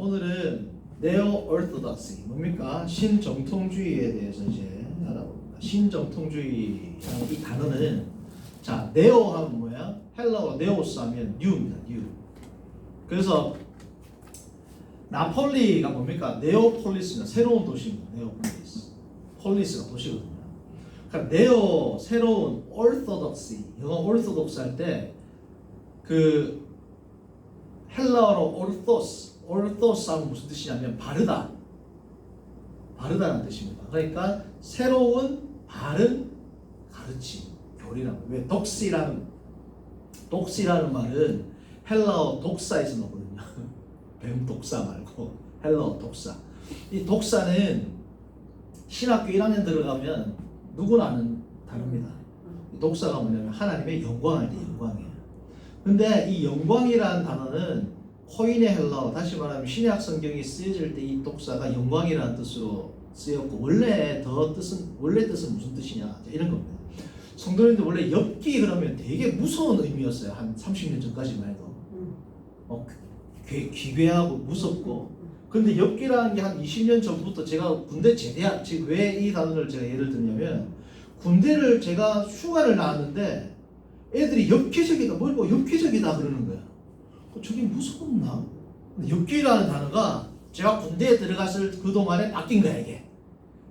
오늘은 네오 orthodoxy 뭡니까? 신정통주의에 대해서 이제 알아봅니다. 신정통주의라는 이 단어는 자 네오 하면 뭐야? 헬라어 네오스 하면 뉴입니다. 뉴. 그래서 나폴리가 뭡니까? 네오폴리스입니다. 새로운 도시입니다. 네오폴리스. 폴리스가 도시거든요. 그러니까 네오 새로운 orthodoxy 영어 orthodox 할때 그 헬라어로 orthos orthos 하면 무슨 뜻이냐면 바르다 바르다는 뜻입니다. 그러니까 새로운 바른 가르침 교리라고 왜 독시라는 독시라는 말은 헬라어 독사에서 나거든요. 뱀 독사 말고 헬라어 독사. 이 독사는 신학교 1학년 들어가면 누구나 단어입니다. 이 독사가 뭐냐면 하나님의 영광할 때 영광이에요. 근데 이 영광이라는 단어는 코인의 헬라어 다시 말하면 신약 성경이 쓰여질 때 이 독사가 영광이라는 뜻으로 쓰였고 원래 더 뜻은 원래 뜻은 무슨 뜻이냐 이런 겁니다. 성도님들 원래 엽기 그러면 되게 무서운 의미였어요. 한 30년 전까지만 해도 어, 귀, 귀괴하고 무섭고 근데 엽기라는 게 한 20년 전부터 제가 군대 제대한 지금 왜이 단어를 제가 예를 들냐면 군대를 제가 휴가를 나왔는데 애들이 엽기적이다 뭘뭐 엽기적이다 그러는 거야. 어, 저게 무서웠나? 근데 엽기라는 단어가 제가 군대에 들어갔을 그 동안에 바뀐 거야 이게.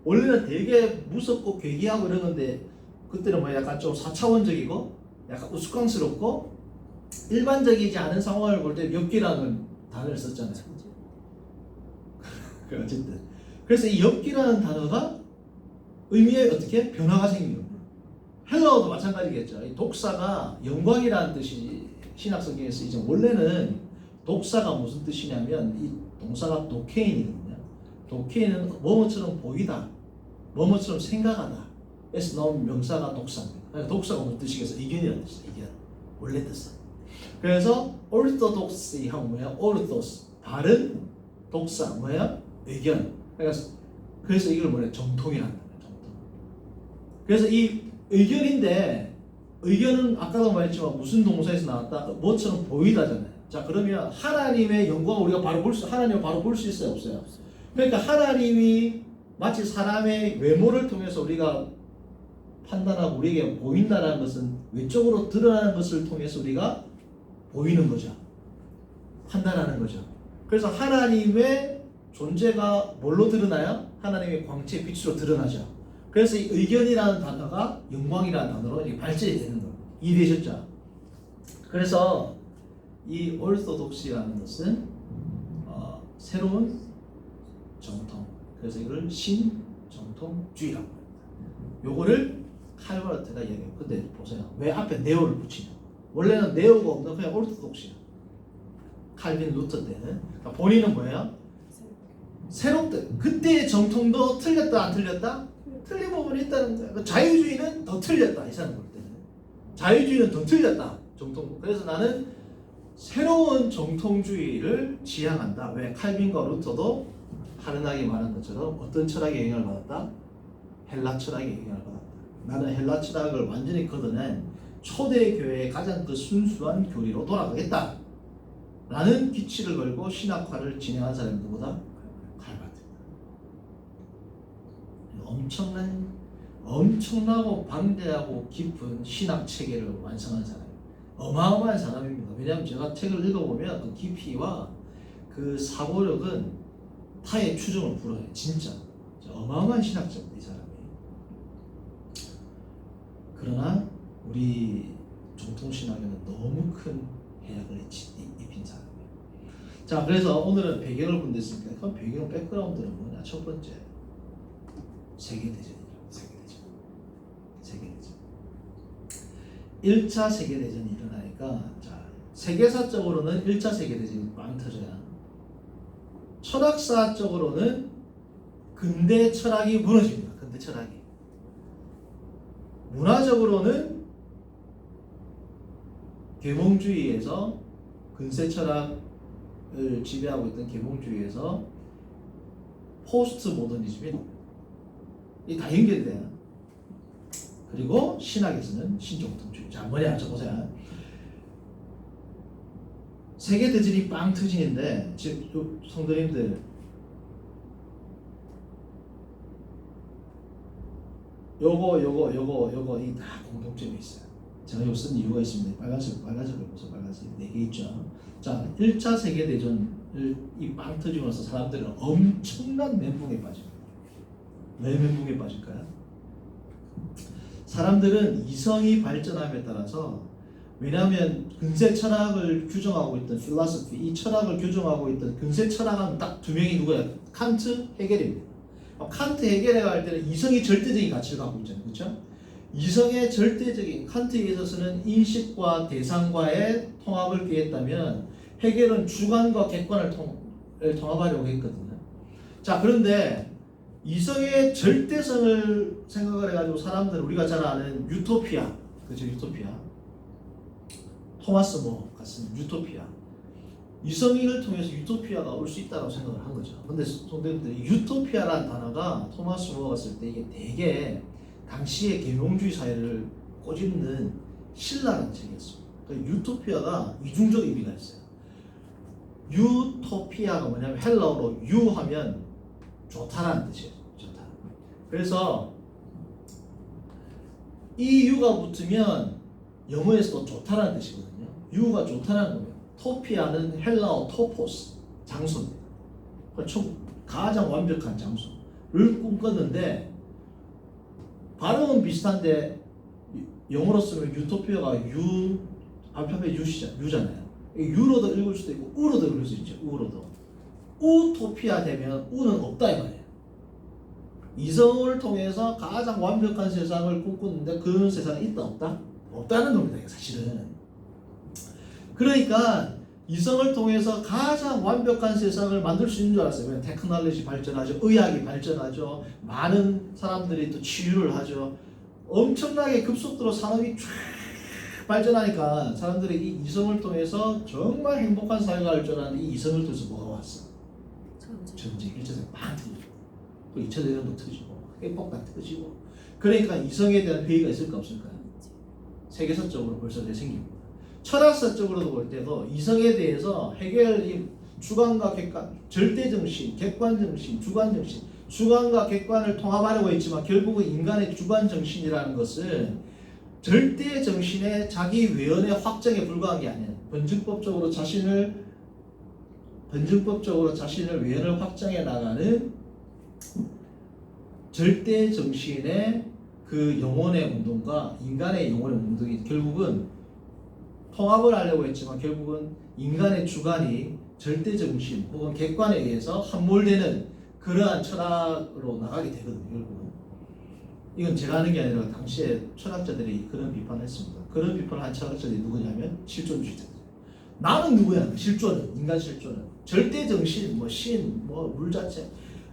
원래는 되게 무섭고 괴기하고 이런 건데 그때는 뭐 약간 좀 사차원적이고 약간 우스꽝스럽고 일반적이지 않은 상황을 볼 때 엽기라는 단어를 썼잖아요. 그 어쨌든 그래서 이 엽기라는 단어가 의미에 어떻게 변화가 생긴 겁니다. 헬라어도 마찬가지겠죠. 이 독사가 영광이라는 뜻이 신약 성경에 쓰이죠. 원래는 독사가 무슨 뜻이냐면 이 동사가 도케인이거든요. 도케인은 뭐뭐처럼 보이다, 뭐뭐처럼 생각하다. 에서 나온 명사가 독사입니다. 그러니까 독사가 무슨 뜻이겠어? 의견이라는 뜻이에요. 의견. 원래 뜻은. 그래서 orthodoxy 하면 뭐야? orthos 바른 독사 뭐야? 의견. 그래서 그래서 이걸 뭐냐? 정통이라는 거예요. 정통. 그래서 이 의견인데 의견은 아까도 말했지만 무슨 동사에서 나왔다? 뭐처럼 보이다잖아요. 자 그러면 하나님의 영광을 우리가 바로 볼 수, 하나님을 바로 볼 수 있어요, 없어요? 그러니까 하나님이 마치 사람의 외모를 통해서 우리가 판단하고 우리에게 보인다는 것은 외적으로 드러나는 것을 통해서 우리가 보이는 거죠. 판단하는 거죠. 그래서 하나님의 존재가 뭘로 드러나요? 하나님의 광채 빛으로 드러나죠. 그래서 이 의견이라는 단어가 영광이라는 단어로 발전이 되는 거예요. 이해되셨죠? 그래서 이 올소독시라는 것은 어, 새로운 정통. 그래서 이걸 신정통주의라고 합니다. 요거를 칼바르트가 얘기해요. 근데 보세요. 왜 앞에 네오를 붙이냐? 원래는 네오가 없는 그냥 올소독시야. 칼빈 루터 때는 그러니까 본인은 뭐예요? 새롭다. 그때의 정통도 틀렸다 안 틀렸다? 틀린 부분이 있다는 거야. 그 자유주의는 더 틀렸다 이 사람 볼 때는. 자유주의는 더 틀렸다 정통. 그래서 나는 새로운 정통주의를 지향한다. 왜 칼빈과 루터도 하른하게 말한 것처럼 어떤 철학의 영향을 받았다? 헬라 철학의 영향을 받았다. 나는 헬라 철학을 완전히 걷어낸 초대 교회의 가장 그 순수한 교리로 돌아가겠다. 라는 기치를 걸고 신학화를 진행한 사람이 누구다? 칼바트. 엄청난 엄청나고 방대하고 깊은 신학 체계를 완성한 사람. 어마어마한 사람입니다. 왜냐하면 제가 책을 읽어보면 그 깊이와 그 사고력은 타의 추종을 불어요. 진짜 어마어마한 신학자입니다. 이 사람이. 그러나 우리 정통 신학에는 너무 큰 해악을 입힌 사람이에요. 자, 그래서 오늘은 배경을 본댔으니까 그 배경 백그라운드는 뭐냐? 첫 번째 세계대전이라고 세계대전. 세계대전. 1차 세계대전이 일어나니까 자, 세계사적으로는 1차 세계대전이 빵 터져야 철학사적으로는 근대 철학이 무너집니다. 근대 철학이. 문화적으로는 계몽주의에서 근세 철학을 지배하고 있던 계몽주의에서 포스트 모더니즘이 이다 연결돼요. 그리고 신학에서는 신종통주의. 자, 뭐냐? 저 보세요. 세계 대전이 빵 터지는데 요 성도님들 요거 요거 요거 요거 이 다 공통점이 있어요. 제가 요쓴 이유가 있습니다. 빨간색 빨간색을 보세요. 빨간색 네 개 있죠. 자, 1차 세계 대전을 이빵 터지면서 사람들은 엄청난 멘붕에 빠집니다. 왜 멘붕에 빠질까요? 사람들은 이성이 발전함에 따라서 왜냐하면 근세 철학을 규정하고 있던 필라소피 이 철학을 규정하고 있던 근세 철학은 딱 두 명이 누구야? 칸트, 헤겔입니다. 어, 칸트, 헤겔에 갈 때는 이성이 절대적인 가치를 갖고 있잖아요, 그렇죠? 이성의 절대적인 칸트에 있어서는 인식과 대상과의 통합을 꾀했다면 헤겔은 주관과 객관을 통, 을 통합하려고 했거든요. 자, 그런데 이성의 절대성을 생각을 해가지고 사람들은 우리가 잘 아는 유토피아, 그죠? 유토피아. 토마스 모 같은 유토피아. 이성인을 통해서 유토피아가 올 수 있다고 생각을 한 거죠. 근데 성대님들 유토피아라는 단어가 토마스 모가 갔을 때 이게 되게 당시의 계몽주의 사회를 꼬집는 신라라는 책이었습니다. 그러니까 유토피아가 이중적 의미가 있어요. 유토피아가 뭐냐면 헬라어로 유하면 좋다라는 뜻이에요. 좋다. 그래서 이 유가 붙으면 영어에서도 좋다라는 뜻이거든요. 유가 좋다라는 거예요. 토피아는 헬라어 토포스 장소입니다. 가장 완벽한 장소를 꿈꿨는데 발음은 비슷한데 영어로 쓰면 유토피아가 유 알파벳 유잖아요. 유로도 읽을 수도 있고 우로도 읽을 수 있죠. 우로도. 우토피아 되면 우는 없다 이 말이에요. 이성을 통해서 가장 완벽한 세상을 꿈꾸는데 그런 세상이 있다 없다? 없다는 겁니다. 사실은. 그러니까 이성을 통해서 가장 완벽한 세상을 만들 수 있는 줄 알았어요. 테크놀로지 발전하죠. 의학이 발전하죠. 많은 사람들이 또 치유를 하죠. 엄청나게 급속도로 산업이 쫙 발전하니까 사람들이 이 이성을 통해서 정말 행복한 사회가 할 줄 알았는데 이 이성을 통해서 뭐가 왔어? 전쟁 1차세계 빵 터지고 또 2차 대전도 터지고 핵폭탄 터지고 그러니까 이성에 대한 회의가 있을까 없을까요? 세계사적으로 벌써 이제 생깁니다. 철학사적으로도 볼 때도 이성에 대해서 해결이 주관과 객관, 절대정신, 객관정신, 주관정신, 주관과 객관을 통합하려고 했지만 결국은 인간의 주관정신이라는 것은 절대 정신의 자기 외연의 확정에 불과한 게 아니에요. 번증법적으로 자신을 번증법적으로 자신을 외연을 확장해 나가는 절대 정신의 그 영혼의 운동과 인간의 영혼의 운동이 결국은 통합을 하려고 했지만 결국은 인간의 주관이 절대 정신 혹은 객관에 의해서 함몰되는 그러한 철학으로 나가게 되거든요. 결국은 이건 제가 하는 게 아니라 당시에 철학자들이 그런 비판을 했습니다. 그런 비판을 한 철학자들이 누구냐면 실존주의자들. 나는 누구야? 실존은 인간 실존은 절대 정신, 뭐 신, 뭐 물 자체,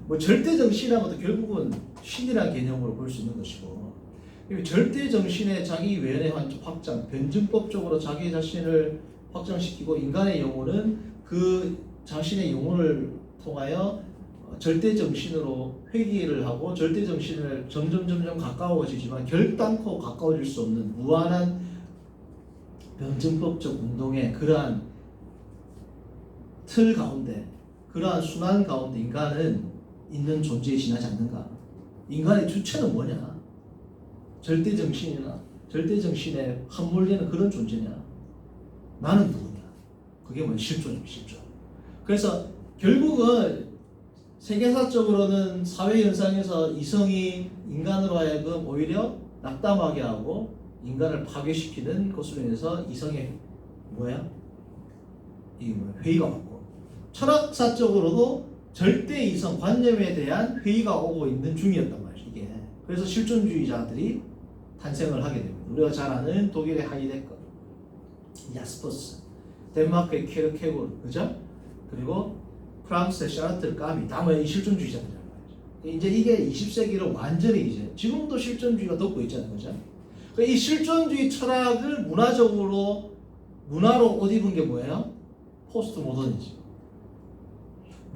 뭐 절대 정신이라는 것도 결국은 신이라는 개념으로 볼 수 있는 것이고 절대 정신의 자기 외연의 확장, 변증법적으로 자기 자신을 확장시키고 인간의 영혼은 그 자신의 영혼을 통하여 절대 정신으로 회귀를 하고 절대 정신을 점점 점점 가까워지지만 결단코 가까워질 수 없는 무한한 변증법적 운동의 그러한 틀 가운데 그러한 순환 가운데 인간은 있는 존재에 지나지 않는가? 인간의 주체는 뭐냐? 절대 정신이나 절대 정신에 함몰되는 그런 존재냐? 나는 누구냐? 그게 뭐냐? 실존입니다. 실존. 그래서 결국은 세계사적으로는 사회 현상에서 이성이 인간으로 하여금 오히려 낙담하게 하고 인간을 파괴시키는 것으로 인해서 이성의 뭐야? 이게 뭐야? 회의가 철학사적으로도 절대 이성 관념에 대한 회의가 오고 있는 중이었단 말이죠. 이게 그래서 실존주의자들이 탄생을 하게 됩니다. 우리가 잘 아는 독일의 하이데커, 야스퍼스, 덴마크의 케르케고르, 그죠? 그리고 프랑스의 샤르트 까미 다 뭐야 이 실존주의자들이란 말이죠. 이제 이게 20세기를 완전히 이제 지금도 실존주의가 덮고 있잖아요, 그죠? 이 실존주의 철학을 문화적으로 문화로 옷 입은 게 뭐예요? 포스트 모더니즘.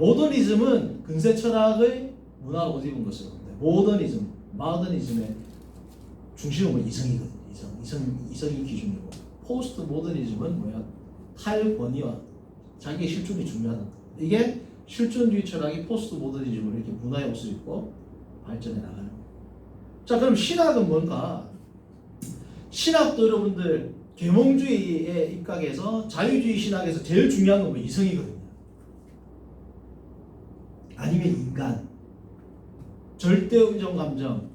모더니즘은 근세 철학의 문화로 옷 입은 것을 봅니다. 모더니즘, 마더니즘의 중심은 이성이거든요. 이성, 이성, 이성이 기준이고 포스트 모더니즘은 뭐야? 탈권위와 자기의 실존이 중요하다. 이게 실존주의 철학이 포스트 모더니즘으로 이렇게 문화의 옷을 입고 발전해 나가는 거예요. 자, 그럼 신학은 뭔가? 신학도 여러분들 계몽주의의 입각에서 자유주의 신학에서 제일 중요한 건 뭐 이성이거든요. 아니면 인간, 절대 의존 감정,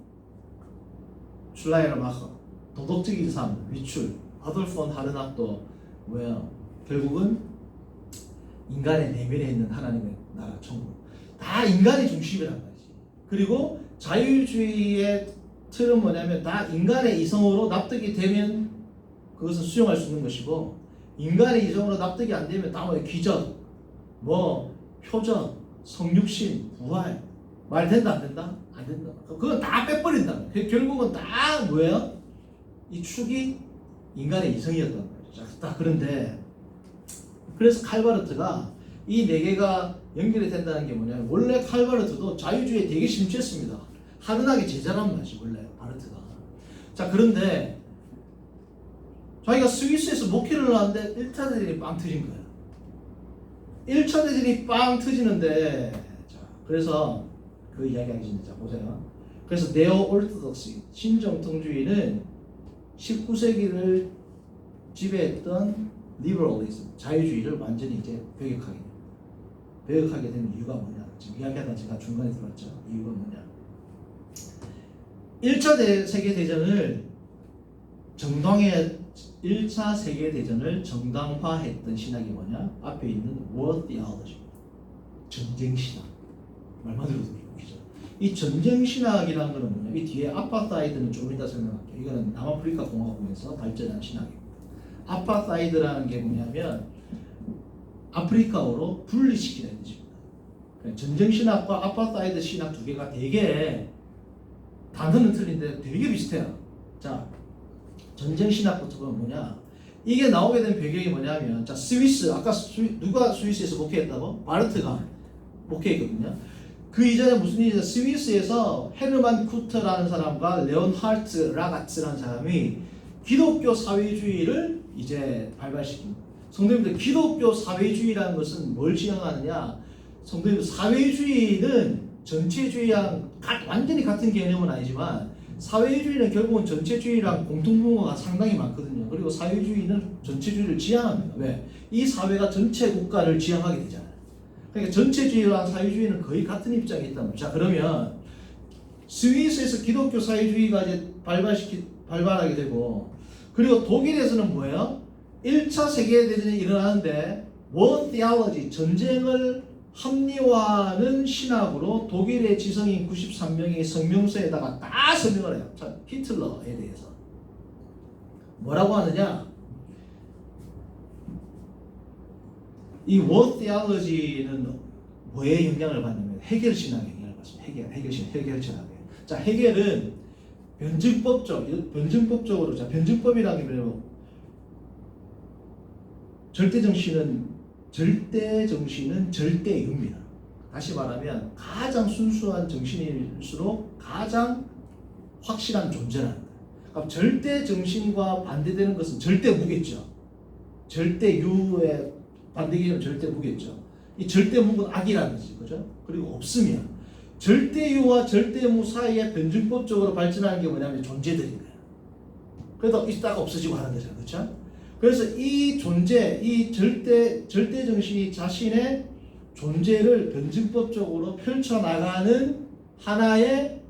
슐라이너 마커, 도덕적인 삶, 위출, 아돌프 폰 하르낙도 뭐야? 결국은 인간의 내면에 있는 하나님의 나라 천국. 다 인간이 중심이란 말이지. 그리고 자유주의의 틀은 뭐냐면 다 인간의 이성으로 납득이 되면 그것은 수용할 수 있는 것이고 인간의 이성으로 납득이 안 되면 다음에 기적, 뭐 표적, 성육신, 부활 말 된다 안 된다? 안 된다. 그건 다 빼버린다. 그 결국은 다 뭐예요? 이 축이 인간의 이성이었단 말이죠. 자, 딱 그런데 그래서 칼바르트가 이 네 개가 연결이 된다는 게 뭐냐면 원래 칼바르트도 자유주의에 되게 심취했습니다. 하드나게 제자란 말이지 원래 바르트가. 자 그런데 자기가 스위스에서 목회를 하는데 1차 대전이 빵 터진 거예요. 1차 대전이 빵 터지는데 자 그래서 그 이야기하기 전에 자 보세요. 그래서 네오 올토독스 신정통주의는 19세기를 지배했던 리버럴리즘 자유주의를 완전히 이제 배격하게. 배격하게 되는 이유가 뭐냐? 지금 이야기하다 제가 중간에 들었죠. 이유가 뭐냐? 1차 대, 세계대전을 정당의 1차 세계대전을 정당화했던 신학이 뭐냐? 앞에 있는 War Theology 전쟁 신학 말만 들어도 웃기죠. 이 전쟁 신학이라는 거는 뭐냐? 이 뒤에 아파사이드는 좀 이따 설명할게요. 이거는 남아프리카 공화국에서 발전한 신학입니다. 아파사이드라는 게 뭐냐면 아프리카어로 분리시키는 뜻입니다. 그러니까 전쟁 신학과 아파사이드 신학 두 개가 되게 단어는 틀린데 되게 비슷해요. 자, 전쟁 신학부터 보면 뭐냐? 이게 나오게 된 배경이 뭐냐면, 자, 스위스, 아까 스위, 누가 스위스에서 목회했다고? 바르트가 목회했거든요. 그 이전에 무슨 일이냐? 스위스에서 헤르만 쿠트라는 사람과 레온하르트 라가츠라는 사람이 기독교 사회주의를 이제 발발시킵니다. 성도님들, 기독교 사회주의라는 것은 뭘 지향하느냐? 성도님들, 사회주의는 전체주의랑 가- 완전히 같은 개념은 아니지만 사회주의는 결국은 전체주의랑 공통분모가 상당히 많거든요. 그리고 사회주의는 전체주의를 지향합니다. 왜? 이 사회가 전체 국가를 지향하게 되잖아요. 그러니까 전체주의랑 사회주의는 거의 같은 입장에 있다. 자 그러면 스위스에서 기독교 사회주의가 이제 발발시키 발발하게 되고 그리고 독일에서는 뭐예요? 1차 세계대전이 일어나는데 원 theology 전쟁을 합리화하는 신학으로 독일의 지성인 93명의 성명서에다가 다 설명을 해요. 자, 히틀러에 대해서. 뭐라고 하느냐? 이원 theology는 뭐에 영향을 받냐면 해결 신학에 영향을 받습니다. 해결, 해결 신 해결 신학에. 자, 해결은 변증법적, 변증법적으로 자, 변증법이라는 게 뭐냐면 절대 정신은 절대 정신은 절대 유입니다. 다시 말하면 가장 순수한 정신일수록 가장 확실한 존재라는 거예요. 그럼 절대 정신과 반대되는 것은 절대 무겠죠. 절대 유의 반대기는 절대 무겠죠. 이 절대 무는 악이라는 거지, 그죠? 그리고 없으면 절대 유와 절대 무 사이에 변증법적으로 발전하는 게 뭐냐면 존재들인 거예요. 그래도 있다가 없어지고 하는 거잖아요, 그렇죠? 그래서 이 존재, 이 절대 절대 정신이 자신의 존재를 변증법적으로 펼쳐 나가는 하나의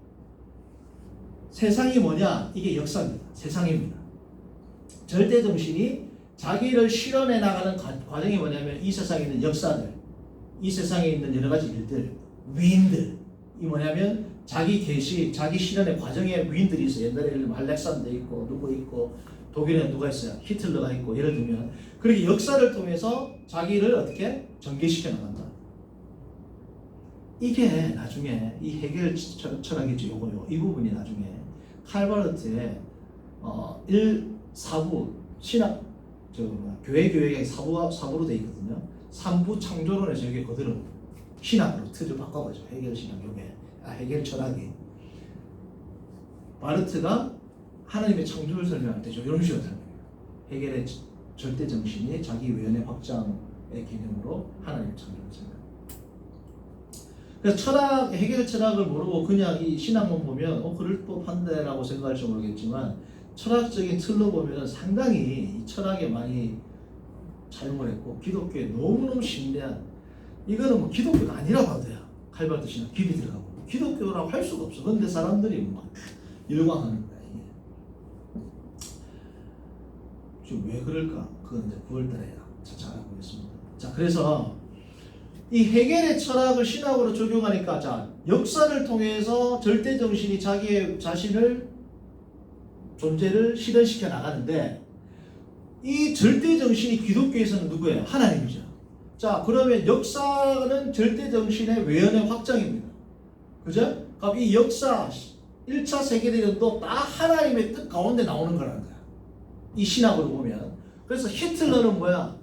세상이 뭐냐? 이게 역사입니다. 세상입니다. 절대 정신이 자기를 실현해 나가는 과- 과정이 뭐냐면 이 세상에 있는 역사들, 이 세상에 있는 여러 가지 일들, 위인들, 이 뭐냐면 자기 계시, 자기 실현의 과정에 위인들이 있어. 요 옛날에 알렉산더 있고 누구 있고 독일에 누가 있어요? 히틀러가 있고 예를 들면 그렇게 역사를 통해서 자기를 어떻게 전개시켜 나간다. 이게 나중에 이 해결 철- 철학이죠. 요거 요. 이 부분이 나중에 칼바르트의 어, 1, 4부 신학 저 교회 교회가 사부 사부로 돼 있거든요. 3부 창조론에서 이게 그대로 신학으로 틀을 바꿔가지고 해결 신학 요게 아, 해결 철학이 바르트가 하나님의 창조를 설명할 때죠. 이런 식으로 설명해요. 해결의 저- 절대 정신이 자기 외연의 확장에 개념으로 하나님을 창조했습니다. 그래서 철학 해결 철학을 모르고 그냥 이 신학만 보면 어 그럴 법한데라고 생각할지 모르겠지만 철학적인 틀로 보면 상당히 이 철학에 많이 차용을 했고 기독교에 너무너무 신뢰한 이거는 뭐 기독교가 아니라고 하더야 칼바르트 신학 깊이 들어가고 기독교라고 할 수가 없어 근데 사람들이 막 열광하는 거야 이게 지금 왜 그럴까 그건 이제 9월달에 차차 알아보겠습니다 자 그래서 이 해결의 철학을 신학으로 적용하니까 자 역사를 통해서 절대 정신이 자기의 자신을 존재를 실현시켜 나가는데 이 절대 정신이 기독교에서는 누구예요? 하나님이죠. 자 그러면 역사는 절대 정신의 외연의 확장입니다. 그죠? 그럼 이 역사 1차 세계대전도 다 하나님의 뜻 가운데 나오는 거라는. 이 신학으로 보면. 그래서 히틀러는 뭐야?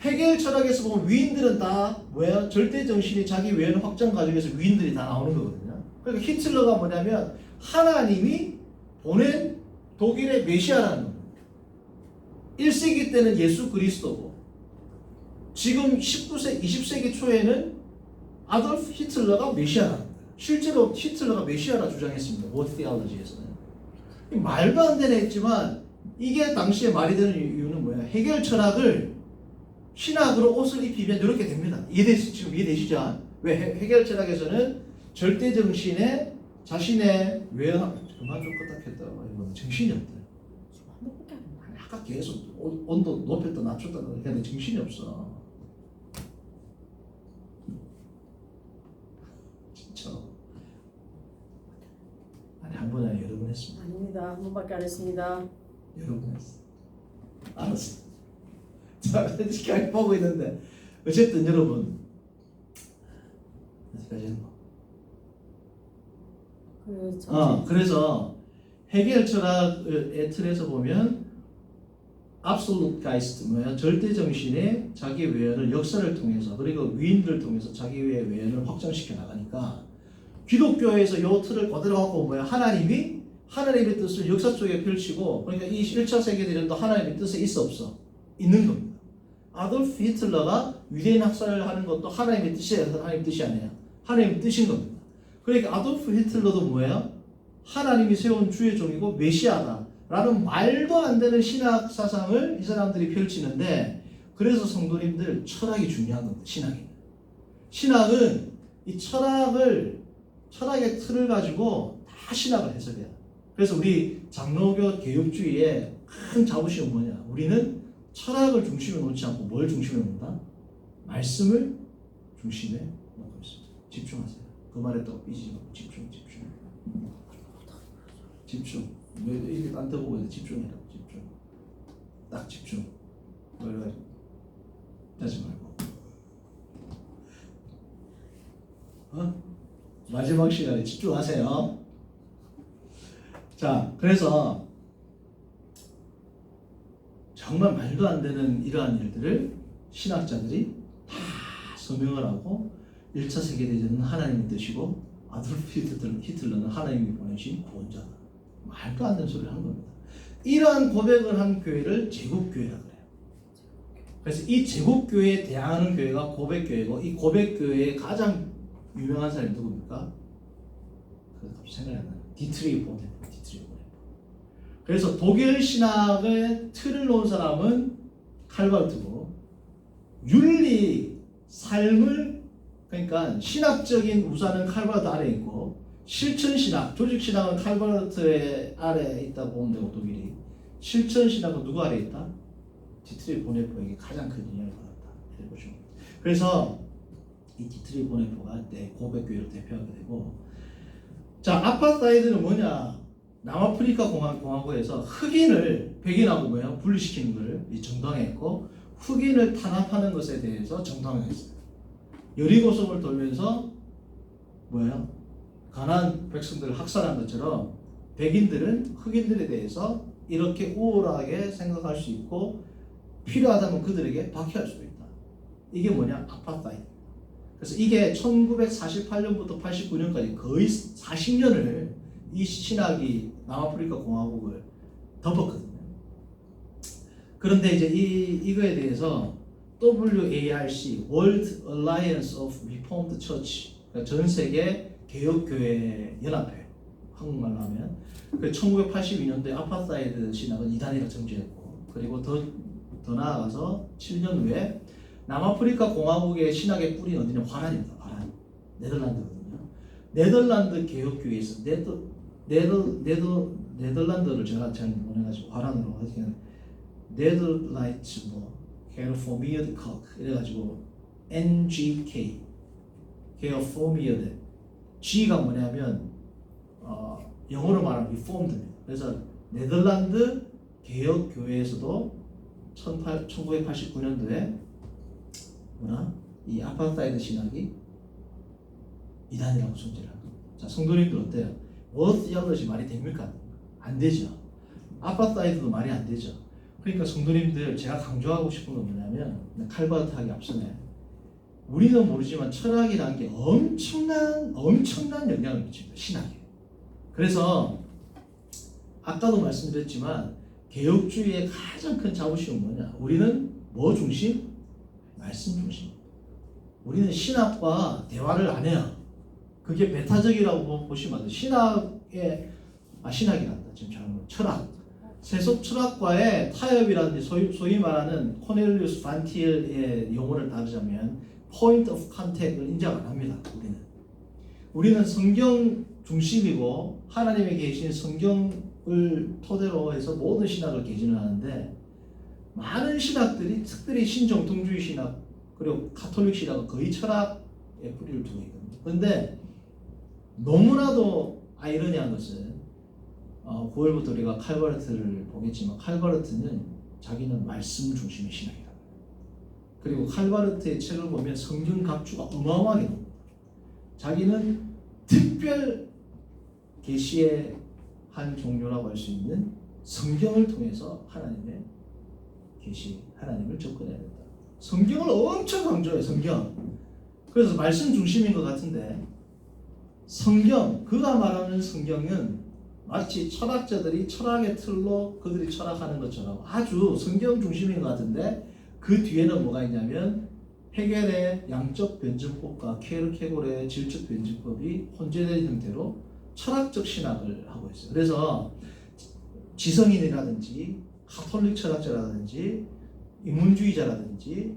해결 철학에서 보면 위인들은 다 뭐야? 절대 정신이 자기 외연 확장 과정에서 위인들이 다 나오는 거거든요. 그러니까 히틀러가 뭐냐면 하나님이 보낸 독일의 메시아라는 겁니다. 1세기 때는 예수 그리스도고 지금 19세 20세기 초에는 아돌프 히틀러가 메시아라는 거예요. 실제로 히틀러가 메시아라 주장했습니다. 워드 테올로지에서는. 말도 안 되네 했지만 이게 당시에 말이 되는 이유는 뭐야? 해결 철학을 신학으로 옷을 입히면 이렇게 됩니다. 이해되시, 지금 이해되시죠? 왜 해- 해결 철학에서는 절대 정신에 자신의 외형 그만 좀 켰다 이거는 정신이 없다. 한 번밖에 안 해. 아니, 아까 계속 온- 온도 높였다 낮췄다 근데 정신이 없어. 진짜. 아니 한번 아니 여러 번 했습니다. 아닙니다. 한 번밖에 안 했습니다. 여러 번 했어. 알았어. 자, 시간이 보고 있는데 어쨌든 여러분 여기까지는 뭐. 그 전체 어, 그래서 해결 철학의 틀에서 보면 absolute geist 뭐야 절대 정신의 자기 외연을 역사를 통해서 그리고 위인들을 통해서 자기의 외연을 확장시켜 나가니까 기독교에서 요 틀을 그대로 갖고 뭐야 하나님이 하나님의 뜻을 역사 속에 펼치고 그러니까 이 1차 세계대전도 하나님의 뜻에 있어 없어 있는 겁니다. 아돌프 히틀러가 유대인 학살을 하는 것도 하나님의 뜻이에요. 하나님의 뜻이 아니에요. 하나님의 뜻인 겁니다. 그러니까 아돌프 히틀러도 뭐예요? 하나님이 세운 주의 종이고 메시아다. 라는 말도 안 되는 신학 사상을 이 사람들이 펼치는데 그래서 성도님들 철학이 중요한 겁니다. 신학이. 신학은 이 철학을 철학의 틀을 가지고 다 신학을 해석해요. 그래서 우리 장로교 개혁주의의 큰 자부심은 뭐냐? 우리는 철학을 중심에 놓지 않고 뭘 중심에 놓는다? 말씀을 중심에 놓고 있습니다. 집중하세요. 그 말에 또 삐지지 말고 집중, 집중. 집중. 왜 이렇게 딴데 보고 있는데 집중해라. 집중. 딱 집중. 놀라 하지 말고. 어? 마지막 시간에 집중하세요. 자, 그래서 정말 말도 안 되는 이러한 일들을 신학자들이 다 서명을 하고 1차 세계대전은 하나님의 뜻이고 아돌프 히틀러- 히틀러는 하나님이 보내신 구원자다. 말도 안 되는 소리를 한 겁니다. 이러한 고백을 한 교회를 제국교회라 그래요. 그래서 이 제국교회에 대항하는 교회가 고백교회고 이 고백교회의 가장 유명한 사람이 누굽니까? 그 갑자기 생각이 안 나요. 디트리 보네프, 디트리 보네프. 그래서 독일 신학의 틀을 놓은 사람은 칼바르트고 윤리, 삶을 그러니까 신학적인 우산은 칼바르트 아래에 있고 실천 신학, 조직 신학은 칼바르트의 아래에 있다고 보면 되고 독일이 실천 신학은 누구 아래에 있다? 디트리 보네프에게 가장 큰 영향을 받았다. 보시면. 그래서 이 디트리 보네프가 때 고백 교회를 대표하게 되고 자 아파타이드는 뭐냐 남아프리카 공화, 공화국에서 흑인을 백인하고 뭐야 분리시키는 것을 이 정당했고 흑인을 탄압하는 것에 대해서 정당했어요. 여리고성을 돌면서 뭐야 가난 백성들을 학살한 것처럼 백인들은 흑인들에 대해서 이렇게 우월하게 생각할 수 있고 필요하다면 그들에게 박해할 수도 있다. 이게 뭐냐 아파타이드. 그래서 이게 1948년부터 89년까지 거의 40년을 이 신학이 남아프리카 공화국을 덮었거든요. 그런데 이제 이 이거에 대해서 WARC World Alliance of Reformed Church 그러니까 전 세계 개혁교회 연합회 한국말로 하면. 그 1982년도에 아파사이드 신학은 이단이라 정죄했고 그리고 더, 더 나아가서 7년 후에 남아프리카 공화국의 신학의 뿌리는 어디냐? 화란입니다. 화란. 네덜란드거든요. 네덜란드 개혁교회에서 네더, 네더, 네더, 네덜란드를 제가 잘 못해가지고 화란으로 어떻게 네덜라이츠 뭐 게르포미어드 컥 이래가지고 NGK 게르포미어드 G가 뭐냐면 어, 영어로 말하면 리폼드입니다. 그래서 네덜란드 개혁 교회에서도 1989년도에 뭐나 이 아파타이드 신학이 이단이라고 존재를 합니다. 자 성도님들 어때요? 워스 야것이 말이 됩니까? 안 되죠. 아파타이드도 말이 안 되죠. 그러니까 성도님들 제가 강조하고 싶은 건 뭐냐면 칼바르트하기 앞서네 우리는 모르지만 철학이라는 게 엄청난 엄청난 영향을 미칩니다 신학에 그래서 아까도 말씀드렸지만 개혁주의의 가장 큰 자부심은 뭐냐 우리는 뭐 중심? 말씀 중심 우리는 신학과 대화를 안 해요 그게 배타적이라고 보시면 안 돼요 신학의 아 신학이란다 지금 잘못 철학 세속 철학과의 타협이라는 소위, 소위 말하는 코넬리우스 반티엘의 용어를 따르자면 point of contact을 인정 안 합니다. 우리는 우리는 성경 중심이고 하나님의 계신 성경을 토대로 해서 모든 신학을 개진을 하는데 많은 신학들이 특별히 신정통주의 신학 그리고 가톨릭 신학은 거의 철학에 뿌리를 두고 있거든요. 그런데 너무나도 아이러니한 것은 어, 9월부터 우리가 칼바르트를 보겠지만 칼바르트는 자기는 말씀 중심의 신학이다. 그리고 칼바르트의 책을 보면 성경 각주가 어마어마하게 나옵니다. 자기는 특별 계시의 한 종류라고 할 수 있는 성경을 통해서 하나님의 계시, 하나님을 접근해야 된다. 성경을 엄청 강조해 성경. 그래서 말씀 중심인 것 같은데 성경 그가 말하는 성경은 마치 철학자들이 철학의 틀로 그들이 철학하는 것처럼 아주 성경 중심인 것 같은데 그 뒤에는 뭐가 있냐면 해겔의 양적 변증법과 케르케골의 질적 변증법이 혼재된 형태로 철학적 신학을 하고 있어요. 그래서 지성인이라든지 카톨릭 철학자라든지 인문주의자라든지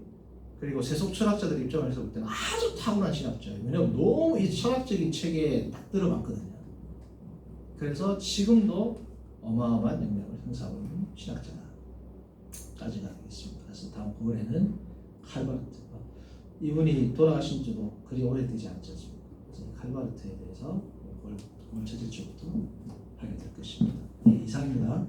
그리고 세속 철학자들 입장에서 볼 때는 아주 타고난 신학자예요. 왜냐면 너무 이 철학적인 체계에 딱 들어맞거든요. 그래서 지금도 어마어마한 영향을 행사하고 있는 신학자까지 가겠습니다. 그래서 다음 9월에는 칼바르트. 이분이 돌아가신 지도 그리 오래되지 않지 그래서 칼바르트에 대해서 올, 올 첫째 주부터 하게 될 것입니다. 네, 이상입니다.